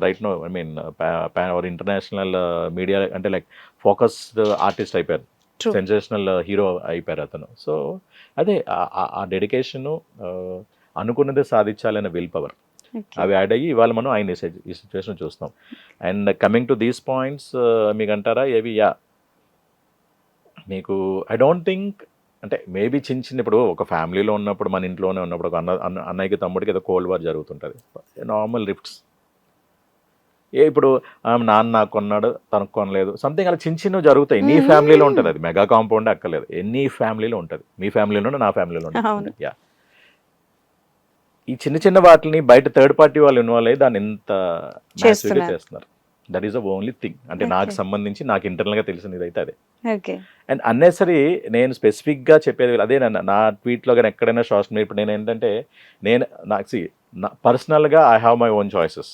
Right no I mean our international media అంటే like focused artist అయిపోయారు. Sensational hero అయిపోయారు అతను. సో అదే ఆ- డెడికేషను అనుకున్నదే సాధించాలనే విల్ పవర్. అవి యాడ్ అయ్యి ఇవాళ మనం ఆయన ఈ సిచ్యువేషన్ చూస్తాం and coming to these points మీకు అంటారా? ఏవి? యా మీకు ఐ డోంట్ థింక్ అంటే మేబీ చిన్న చిన్న ఇప్పుడు ఒక ఫ్యామిలీలో ఉన్నప్పుడు మన ఇంట్లోనే ఉన్నప్పుడు ఒక అన్న అన్న అన్నయ్యకి తమ్ముడికి ఏదో కోల్డ్ వార్ జరుగుతుంటుంది. నార్మల్ రిఫ్ట్స్ ఏ ఇప్పుడు నాన్న కొన్నాడు తనకు కొనలేదు. సంథింగ్ అలా చిన్న చిన్నవి జరుగుతాయి. నీ. ఫ్యామిలీలో ఉంటుంది అది. మెగా కాంపౌండ్ అక్కర్లేదు. ఎన్ని ఫ్యామిలీలో ఉంటుంది. మీ ఫ్యామిలీలో నా ఫ్యామిలీలో. ఉంటుంది యా ఈ చిన్న చిన్న వాటిని బయట థర్డ్ పార్టీ వాళ్ళు ఇన్వాల్వ్ అయ్యి దాన్ని గా చేస్తున్నారు. That is the only thing అంటే నాకు. సంబంధించి నాకు internal గా తెలిసింది ఇదైతే అదే. అండ్ అన్నెసరీ నేను స్పెసిఫిక్గా చెప్పేది అదే నా నా ట్వీట్లో కానీ ఎక్కడైనా సోషల్ మీడియా ఇప్పుడు నేను ఏంటంటే నేను నాకు సి పర్సనల్గా I have my own choices